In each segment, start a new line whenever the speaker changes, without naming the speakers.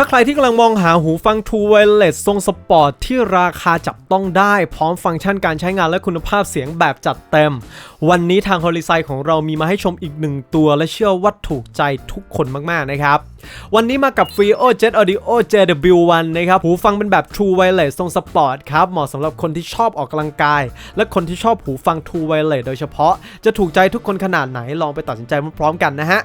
ถ้าใครที่กำลังมองหาหูฟัง True Wireless ทรงสปอร์ตที่ราคาจับต้องได้ พร้อมฟังก์ชันการใช้งานและคุณภาพเสียงแบบจัดเต็ม วันนี้ทาง h o l i s i ของเรามีมาให้ชมอีกหนึ่งตัว และเชื่อว่าถูกใจทุกคนมาก ๆ นะครับ วันนี้มากับ Frio Jet Audio JW1 นะครับ หูฟังเป็นแบบ True Wireless ทรงสปอร์ตครับ เหมาะสำหรับคนที่ชอบออกกำลังกาย และคนที่ชอบหูฟัง True Wireless โดยเฉพาะ จะถูกใจทุกคนขนาดไหนลองไปตัดสินใจพร้อมๆกันนะฮะ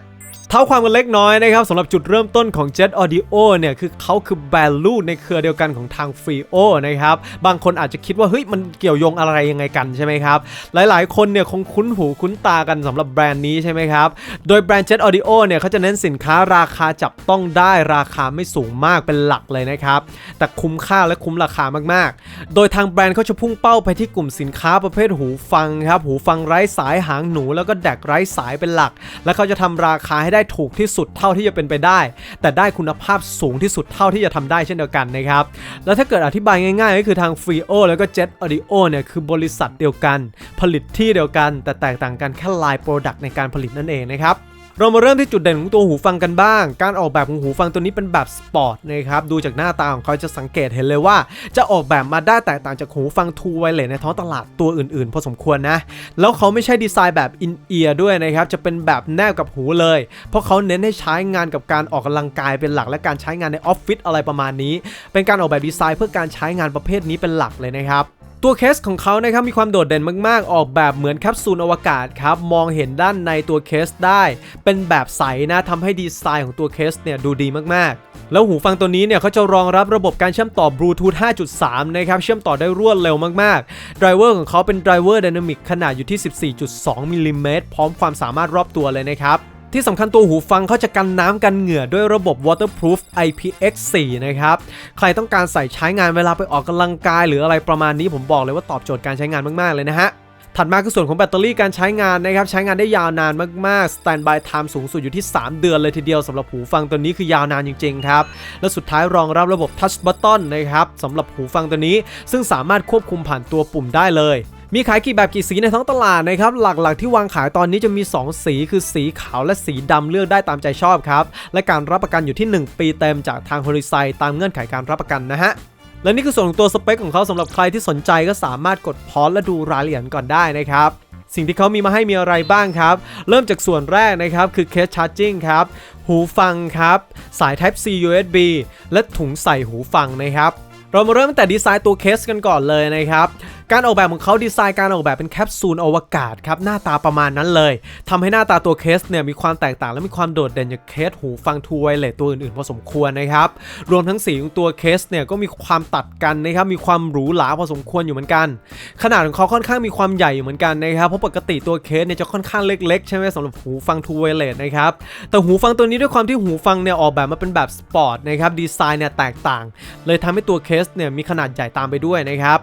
ท่าความกันเล็กน้อยนะครับสำหรับจุดเริ่มต้นของ Jet Audio เนี่ยคือเขาคือแบรนด์ลูกในเครือเดียวกันของทาง Frio นะครับบางคนอาจจะคิดว่าเฮ้ยมันเกี่ยวโยงอะไรยังไงกันใช่ไหมครับหลายๆ คนเนี่ยคงคุ้นหูคุ้นตากันสำหรับแบรนด์นี้ใช่ไหมครับโดยแบรนด์ Jet Audio เนี่ยเขาจะเน้นสินค้าราคาจับต้องได้ราคาไม่สูงมากเป็นหลักเลยนะครับแต่คุ้มค่าและคุ้มราคามากๆ โดยทางแบรนด์เขาจะพุ่งเป้าไปที่กลุ่มสินค้าประเภทหูฟังครับหูฟังไร้สายหางหนู แล้วก็แดกไร้สายเป็นหลัก และเขาจะทำราคาให้ได้ถูกที่สุดเท่าที่จะเป็นไปได้ แต่ได้คุณภาพสูงที่สุดเท่าที่จะทำได้เช่นเดียวกันนะครับ แล้วถ้าเกิดอธิบายง่ายๆ ก็คือทาง f r e โอแล้วก็ Jet Audio เนี่ยคือบริษัทเดียวกัน ผลิตที่เดียวกัน แต่แตกต่างกันแค่ลายโปรดักต์ในการผลิตนั่นเองนะครับ เรามาเริ่มที่จุดเด่นของตัวหูฟังกันบ้าง การออกแบบของหูฟังตัวนี้เป็นแบบสปอร์ตนะครับ ดูจากหน้าตาของเขาจะสังเกตเห็นเลยว่า จะออกแบบมาได้แตกต่างจากหูฟัง True Wireless ในท้องตลาดตัวอื่นๆ พอสมควรนะ แล้วเขาไม่ใช่ดีไซน์แบบอินเอียร์ด้วยนะครับ จะเป็นแบบแนบกับหูเลย เพราะเขาเน้นให้ใช้งานกับการออกกำลังกายเป็นหลักและการใช้งานในออฟฟิศอะไรประมาณนี้ เป็นการออกแบบดีไซน์เพื่อการใช้งานประเภทนี้เป็นหลักเลยนะครับ ตัวเคสของเขานะครับมีความโดดเด่นมาก ๆ ออกแบบเหมือนแคปซูลอวกาศครับ มองเห็นด้านในตัวเคสได้ เป็นแบบใสนะทำให้ดีไซน์ของตัวเคสเนี่ยดูดีมาก ๆแล้วหูฟังตัวนี้เนี่ยเขาจะรองรับระบบการเชื่อมต่อบลูทูธ 5.3 นะครับ เชื่อมต่อได้รวดเร็วมากๆ ไดรเวอร์ของเขาเป็นไดรเวอร์ไดนามิกขนาดอยู่ที่ 14.2 มิลลิเมตรพร้อมความสามารถรอบตัวเลยนะครับ ที่สำคัญตัวหูฟังเขาจะกันน้ำกันเหงื่อด้วยระบบ waterproof IPX4 นะครับ ใครต้องการใส่ใช้งานเวลาไปออกกำลังกายหรืออะไรประมาณนี้ผมบอกเลยว่าตอบโจทย์การใช้งานมาก ๆ เลยนะฮะถัดมาคือส่วนของแบตเตอรี่การใช้งานนะครับ ใช้งานได้ยาวนานมากๆ standby time สูงสุดอยู่ที่ 3 เดือนเลยทีเดียวสำหรับหูฟังตัวนี้คือยาวนานจริงๆครับ และสุดท้ายรองรับระบบ touch button นะครับสำหรับหูฟังตัวนี้ ซึ่งสามารถควบคุมผ่านตัวปุ่มได้เลย มีขายกี่แบบกี่สีในท้องตลาดนะครับ หลักๆที่วางขายตอนนี้จะมี 2 สีคือสีขาวและสีดำเลือกได้ตามใจชอบครับ และการรับประกันอยู่ที่ 1 ปีเต็มจากทาง h o r i z o n ตามเงื่อนไขการรับประกันนะฮะและนี่คือส่วนของตัวสเปคของเขาสำหรับใครที่สนใจก็สามารถกดพอสและดูรายละเอียดก่อนได้นะครับสิ่งที่เขามีมาให้มีอะไรบ้างครับ เริ่มจากส่วนแรกนะครับ คือเคสชาร์จิ่งครับ หูฟังครับ สาย Type C USB และถุงใส่หูฟังนะครับ เรามาเริ่มตั้งแต่ดีไซน์ตัวเคสกันก่อนเลยนะครับ การออกแบบของเขาดีไซน์การออกแบบเป็นแคปซูลอวกาศครับหน้าตาประมาณนั้นเลยทำให้หน้าตาตัวเคสเนี่ยมีความแตกต่างและมีความโดดเด่นจากเคสหูฟังทูไวเลสตัวอื่นๆพอสมควรนะครับ รวมทั้งสีของตัวเคสเนี่ยก็มีความตัดกันนะครับมีความหรูหราพอสมควรอยู่เหมือนกัน ขนาดของเขาค่อนข้างมีความใหญ่อยู่เหมือนกันนะครับเพราะปกติตัวเคสเนี่ยจะค่อนข้างเล็กๆใช่ไหมสำหรับหูฟังทูไวเลสนะครับแต่หูฟังตัวนี้ด้วยความที่หูฟังเนี่ยออกแบบมาเป็นแบบสปอร์ตนะครับดีไซน์เนี่ยแตกต่าง เลยทำให้ตัวเคสเนี่ยมีขนาดใหญ่ตามไปด้วยนะครับ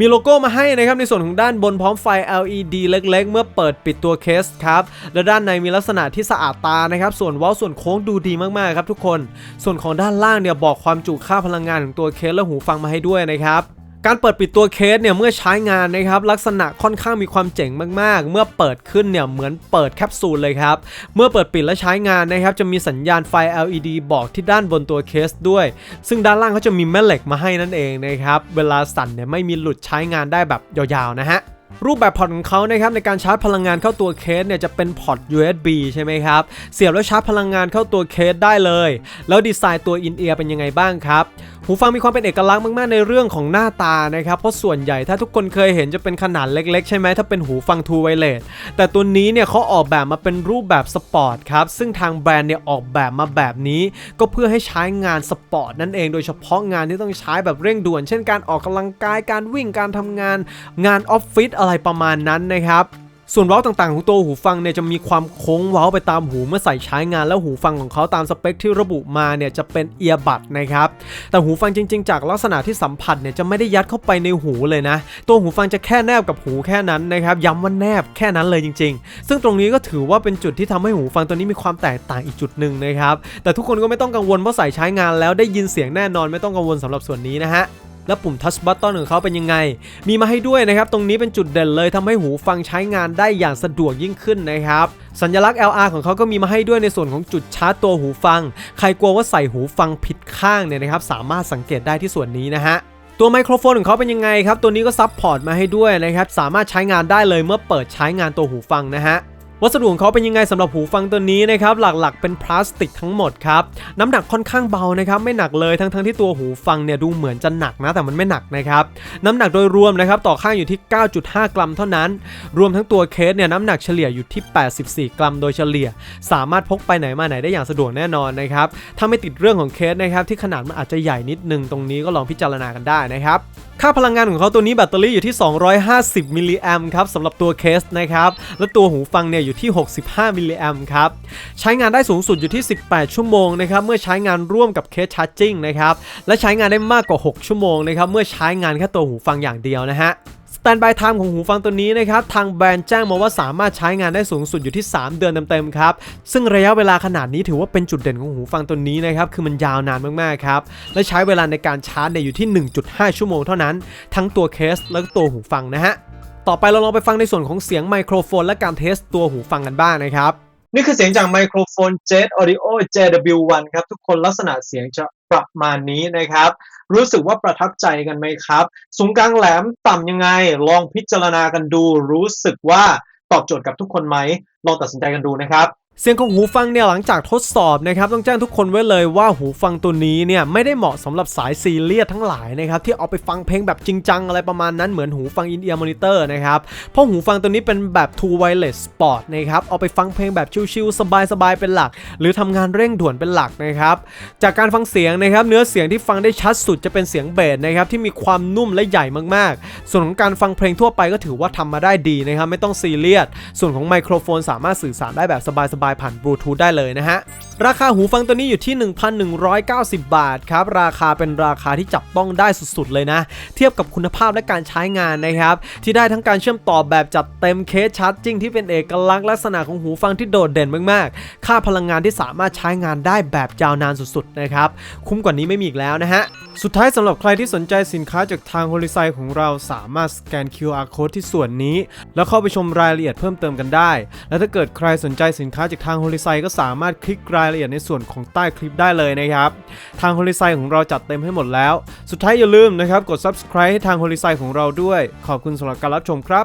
มีโลโก้มาให้นะครับในส่วนของด้านบนพร้อมไฟ LED เล็กๆ เมื่อเปิดปิดตัวเคสครับและด้านในมีลักษณะที่สะอาดตานะครับส่วนว้าส่วนโค้งดูดีมากๆครับทุกคน ส่วนของด้านล่างเนี่ยบอกความจุค่าพลังงานของตัวเคสและหูฟังมาให้ด้วยนะครับ การเปิดปิดตัวเคสเนี่ยเมื่อใช้งานนะครับลักษณะค่อนข้างมีความเจ๋งมากๆ เมื่อเปิดขึ้นเนี่ยเหมือนเปิดแคปซูลเลยครับเมื่อเปิดปิดและใช้งานนะครับจะมีสัญญาณไฟ LED บอกที่ด้านบนตัวเคสด้วย ซึ่งด้านล่างเขาจะมีแม่เหล็กมาให้นั่นเองนะครับเวลาสั่นเนี่ยไม่มีหลุดใช้งานได้แบบยาวๆนะฮะรูปแบบพอร์ตของเขานะครับในการชาร์จพลังงานเข้าตัวเคสเนี่ยจะเป็นพอร์ต USB ใช่ไหมครับเสียบแล้วชาร์จพลังงานเข้าตัวเคสได้เลย แล้วดีไซน์ตัวอินเอียร์เป็นยังไงบ้างครับหูฟังมีความเป็นเอกลักษณ์มากๆในเรื่องของหน้าตานะครับ เพราะส่วนใหญ่ถ้าทุกคนเคยเห็นจะเป็นขนาดเล็ก ๆ ใช่ไหมถ้าเป็นหูฟัง True Wireless แต่ตัวนี้เนี่ยเขาออกแบบมาเป็นรูปแบบสปอร์ตครับ ซึ่งทางแบรนด์เนี่ยออกแบบมาแบบนี้ ก็เพื่อให้ใช้งานสปอร์ตนั่นเองโดยเฉพาะงานที่ต้องใช้แบบเร่งด่วน เช่นการออกกำลังกายการวิ่งการทำงาน งานออฟฟิศอะไรประมาณนั้นนะครับ ส่วนเว้าต่างๆของตัวหูฟังเนี่ยจะมีความโค้งเว้าไปตามหูเมื่อใส่ใช้งานแล้วหูฟังของเขาตามสเปคที่ระบุมาเนี่ยจะเป็นเอียบัดนะครับแต่หูฟังจริง ๆ จากลักษณะที่สัมผัสเนี่ยจะไม่ได้ยัดเข้าไปในหูเลยนะ ตัวหูฟังจะแค่แนบกับหูแค่นั้นนะครับย้ำว่าแนบแค่นั้นเลยจริง ๆ ซึ่งตรงนี้ก็ถือว่าเป็นจุดที่ทำให้หูฟังตัวนี้มีความแตกต่างอีกจุดหนึ่งนะครับแต่ทุกคนก็ไม่ต้องกังวลว่าะใส่ใช้งานแล้วได้ยินเสียงแน่นอนไม่ต้องกังวลสำหรับส่วนนี้นะฮะ และปุ่ม Touch Button ของเขาเป็นยังไง มีมาให้ด้วยนะครับ ตรงนี้เป็นจุดเด่นเลยทำให้หูฟังใช้งานได้อย่างสะดวกยิ่งขึ้นนะครับ สัญลักษณ์ LR ของเขาก็มีมาให้ด้วยในส่วนของจุดชาร์จตัวหูฟัง ใครกลัวว่าใส่หูฟังผิดข้างเนี่ยนะครับ สามารถสังเกตได้ที่ส่วนนี้นะฮะตัวไมโครโฟนของเขาเป็นยังไงครับ ตัวนี้ก็ซับพอร์ตมาให้ด้วยนะครับ สามารถใช้งานได้เลยเมื่อเปิดใช้งานตัวหูฟังนะฮะ วัสดุของเขาเป็นยังไงสำหรับหูฟังตัวนี้นะครับหลักๆ เป็นพลาสติกทั้งหมดครับน้ำหนักค่อนข้างเบานะครับไม่หนักเลยทั้งๆที่ตัวหูฟังเนี่ยดูเหมือนจะหนักนะแต่มันไม่หนักนะครับน้ำหนักโดยรวมนะครับต่อข้างอยู่ที่ 9.5 กรัมเท่านั้น รวมทั้งตัวเคสเนี่ยน้ำหนักเฉลี่ยอยู่ที่ 84 กรัมโดยเฉลี่ย สามารถพกไปไหนมาไหนได้อย่างสะดวกแน่นอนนะครับถ้าไม่ติดเรื่องของเคสนะครับที่ขนาดมันอาจจะใหญ่นิดนึงตรงนี้ก็ลองพิจารณากันได้นะครับค่าพลังงานของเขาตัวนี้แบตเตอรี่อยู่ที่ 250 มิลลิแอมครับสำหรับตัวเคสนะครับ และตัวหูฟังเนี่ยอยู่ที่ 65 มิลลิแอมครับ ใช้งานได้สูงสุดอยู่ที่ 18 ชั่วโมงนะครับ เมื่อใช้งานร่วมกับเคสชาร์จิ่งนะครับ และใช้งานได้มากกว่า 6 ชั่วโมงนะครับ เมื่อใช้งานแค่ตัวหูฟังอย่างเดียวนะฮะ แตนบายไทม์ของหูฟังตัวนี้นะครับทางแบรนด์แจ้งมาว่าสามารถใช้งานได้สูงสุดอยู่ที่ 3 เดือนเต็มๆครับซึ่งระยะเวลาขนาดนี้ถือว่าเป็นจุดเด่นของหูฟังตัวนี้นะครับคือมันยาวนานมากๆครับและใช้เวลาในการชาร์จเนี่ยอยู่ที่ 1.5 ชั่วโมงเท่านั้น ทั้งตัวเคสและก็ตัวหูฟังนะฮะต่อไปเราลองไปฟังในส่วนของเสียงไมโครโฟน และการเทสตัวหูฟังกันบ้างนะครับนี่คือเสียงจากไมโครโฟน Jet Audio JW1 ครับ ทุกคนลักษณะเสียงจะ ประมาณนี้นะครับ รู้สึกว่าประทับใจกันไหมครับ สูงกลางแหลมต่ำยังไง ลองพิจารณากันดู รู้สึกว่าตอบโจทย์กับทุกคนไหมลองตัดสินใจกันดูนะครับ เสียงของหูฟังเนี่ยหลังจากทดสอบนะครับต้องแจ้งทุกคนไว้เลยว่าหูฟังตัวนี้เนี่ยไม่ได้เหมาะสำหรับสายซีเรียสทั้งหลายนะครับที่เอาไปฟังเพลงแบบจริงจังอะไรประมาณนั้นเหมือนหูฟังอินเอียร์มอนิเตอร์นะครับเพราะหูฟังตัวนี้เป็นแบบ Two Wireless Sport นะครับเอาไปฟังเพลงแบบชิลๆสบายๆเป็นหลัก หรือทำงานเร่งด่วนเป็นหลักนะครับจากการฟังเสียงนะครับเนื้อเสียงที่ฟังได้ชัดสุดจะเป็นเสียงเบสนะครับที่มีความนุ่มและใหญ่มากๆ ส่วนของการฟังเพลงทั่วไปก็ถือว่าทำมาได้ดีนะครับไม่ต้องซีเรียสส่วนของไมโครโฟนสามารถสื่อสารได้แบบสบายๆบายผ่านบลูทูธได้เลยนะฮะ ราคาหูฟังตัวนี้อยู่ที่ 1,190 บาทครับ ราคาเป็นราคาที่จับต้องได้สุดๆเลยนะ เทียบกับคุณภาพและการใช้งานนะครับ ที่ได้ทั้งการเชื่อมต่อแบบจัดเต็มเคสชาร์จจิ้งที่เป็นเอกลักษณ์ลักษณะของหูฟังที่โดดเด่นมากๆ ค่าพลังงานที่สามารถใช้งานได้แบบยาวนานสุดๆนะครับ คุ้มกว่านี้ไม่มีอีกแล้วนะฮะ สุดท้ายสำหรับใครที่สนใจสินค้าจากทาง h o l i s i ของเราสามารถสแกน QR code ที่ส่วนนี้ แล้วเข้าไปชมรายละเอียดเพิ่มเติมกันได้ และถ้าเกิดใครสนใจสินค้าจากทาง h o l i s i ก็สามารถคลิกรายละเอียดในส่วนของใต้คลิปได้เลยนะครับ ทาง h o l i s i ของเราจัดเต็มให้หมดแล้ว สุดท้ายอย่าลืมนะครับกด subscribe ให้ทาง h o l i s i ของเราด้วย ขอบคุณสำหรับการรับชมครับ